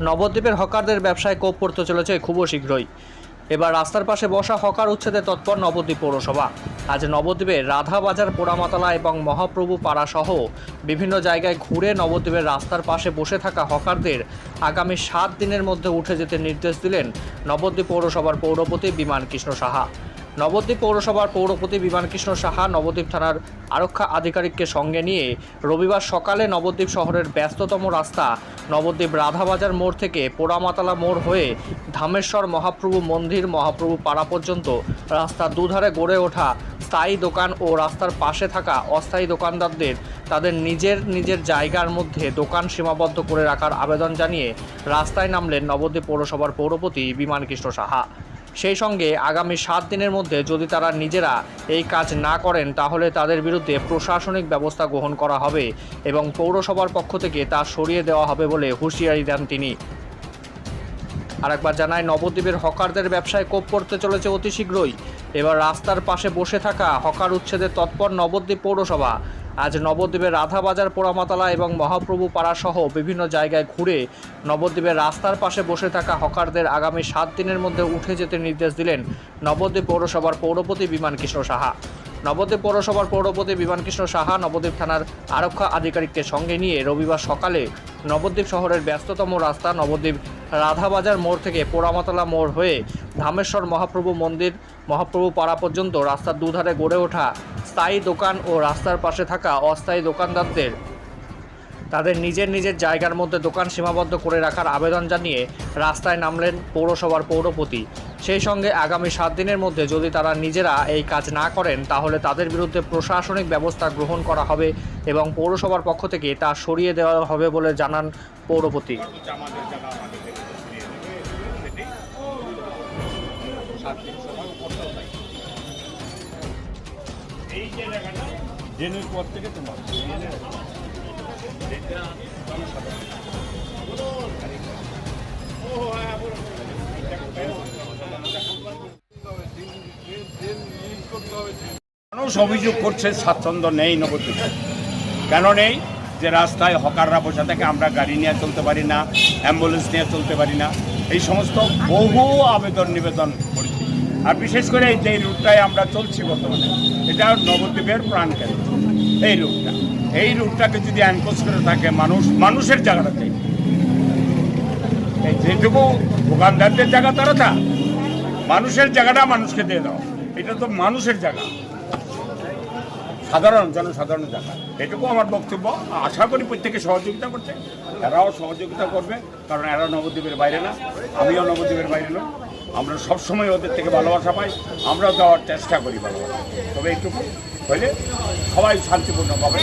নবদ্বীপের হকারদের ব্যবসায় কোপ পড়তে চলেছে খুব শীঘ্রই। এবার রাস্তার পাশে বসা হকার উচ্ছেদে তৎপর নবদ্বীপ পৌরসভা। আজ নবদ্বীপের রাধাবাজার, পোড়ামাতলা এবং মহাপ্রভু পাড়া সহ বিভিন্ন জায়গায় ঘুরে নবদ্বীপের রাস্তার পাশে বসে থাকা হকারদের আগামী সাত দিনের মধ্যে উঠে যেতে নির্দেশ দিলেন নবদ্বীপ পৌরসভার পৌরপতি বিমান কৃষ্ণ সাহা। নবদ্বীপ পৌরসভার পৌরপতি বিমানকৃষ্ণ সাহা নবদ্বীপ থানার আরক্ষা আধিকারিককে সঙ্গে নিয়ে রবিবার সকালে নবদ্বীপ শহরের ব্যস্ততম রাস্তা নবদ্বীপ রাধাবাজার মোড় থেকে পোড়ামাতলা মোড় হয়ে ধামেশ্বর মহাপ্রভু মন্দির, মহাপ্রভু পাড়া পর্যন্ত রাস্তার দুধারে গড়ে ওঠা স্থায়ী দোকান ও রাস্তার পাশে থাকা অস্থায়ী দোকানদারদের তাদের নিজের নিজের জায়গার মধ্যে দোকান সীমাবদ্ধ করে রাখার আবেদন জানিয়ে রাস্তায় নামলেন নবদ্বীপ পৌরসভার পৌরপতি বিমানকৃষ্ণ সাহা। সেই সঙ্গে আগামী সাত দিনের মধ্যে যদি তারা নিজেরা এই কাজ না করেন, তাহলে তাদের বিরুদ্ধে প্রশাসনিক ব্যবস্থা গ্রহণ করা হবে এবং পৌরসভার পক্ষ থেকে তা সরিয়ে দেওয়া হবে বলে হুঁশিয়ারি দেন তিনি। আরেকবার জানায় নবদ্বীপের হকারদের ব্যবসায় কোপ পড়তে চলেছে অতি শীঘ্রই। এবার রাস্তার পাশে বসে থাকা হকার উচ্ছেদের তৎপর নবদ্বীপ পৌরসভা। আজ নবদ্বীপের রাধাবাজার, পোড়ামাতলা এবং মহাপ্রভু পাড়া সহ বিভিন্ন জায়গায় ঘুরে নবদ্বীপের রাস্তার পাশে বসে থাকা হকারদের আগামী সাত দিনের মধ্যে উঠে যেতে নির্দেশ দিলেন নবদ্বীপ পৌরসভার পৌরপতি বিমান কৃষ্ণ সাহা। নবদ্বীপ পৌরসভার পৌরপতি বিমানকৃষ্ণ সাহা নবদ্বীপ থানার আরক্ষা আধিকারিককে সঙ্গে নিয়ে রবিবার সকালে নবদ্বীপ শহরের ব্যস্ততম রাস্তা নবদ্বীপ রাধাবাজার মোড় থেকে পোড়ামাতলা মোড় হয়ে ধামেশ্বর মহাপ্রভু মন্দির, মহাপ্রভু পাড়া পর্যন্ত রাস্তার দুধারে গড়ে ওঠা স্থায়ী দোকান ও রাস্তার পাশে থাকা অস্থায়ী দোকানদারদের, তাদের নিজের নিজের জায়গার মধ্যে দোকান সীমাবদ্ধ করে রাখার আবেদন জানিয়ে রাস্তায় নামলেন পৌরসভার পৌরপতি। সেই সঙ্গে আগামী সাত দিনের মধ্যে যদি তারা নিজেরা এই কাজ না করেন, তাহলে তাদের বিরুদ্ধে প্রশাসনিক ব্যবস্থা গ্রহণ করা হবে এবং পৌরসভার পক্ষ থেকে তা সরিয়ে দেওয়া হবে বলে জানান পৌরপতি। সাত দিন সময় পর থেকে তোমার মানুষ অভিযোগ করছে, স্বাচ্ছন্দ্য নেই নবদ্বীপে। কেন নেই? যে রাস্তায় হকাররা বসে থাকে, আমরা গাড়ি নিয়ে চলতে পারি না, অ্যাম্বুলেন্স নিয়ে চলতে পারি না। এই সমস্ত বহু আবেদন নিবেদন আর বিশেষ করে এই যে রুটটায় আমরা চলছি বর্তমানে, এটা নবদ্বীপের প্রাণ প্রাণকেন্দ্র এই রুটটা, এই রুটটাকে যদি অ্যানকোজ করে থাকে মানুষ, মানুষের জায়গাটাতে এই যেটুকু দোকানদারদের জায়গা, তারা তা। মানুষের জায়গাটা মানুষকে দিয়ে দাও। এটা তো মানুষের জায়গা। সাধারণ, জনসাধারণের জায়গা। এটুকু আমার বক্তব্য। আশা করি প্রত্যেকে সহযোগিতা করছে। এরাও সহযোগিতা করবে, কারণ এরা নবদ্বীপের বাইরে না। আমিও নবদ্বীপের বাইরে না আমরা সবসময় ওদের থেকে ভালোবাসা পাই, আমরা দেওয়ার চেষ্টা করি ভালোবাসা তবে একটু হলে সবাই শান্তিপূর্ণভাবে।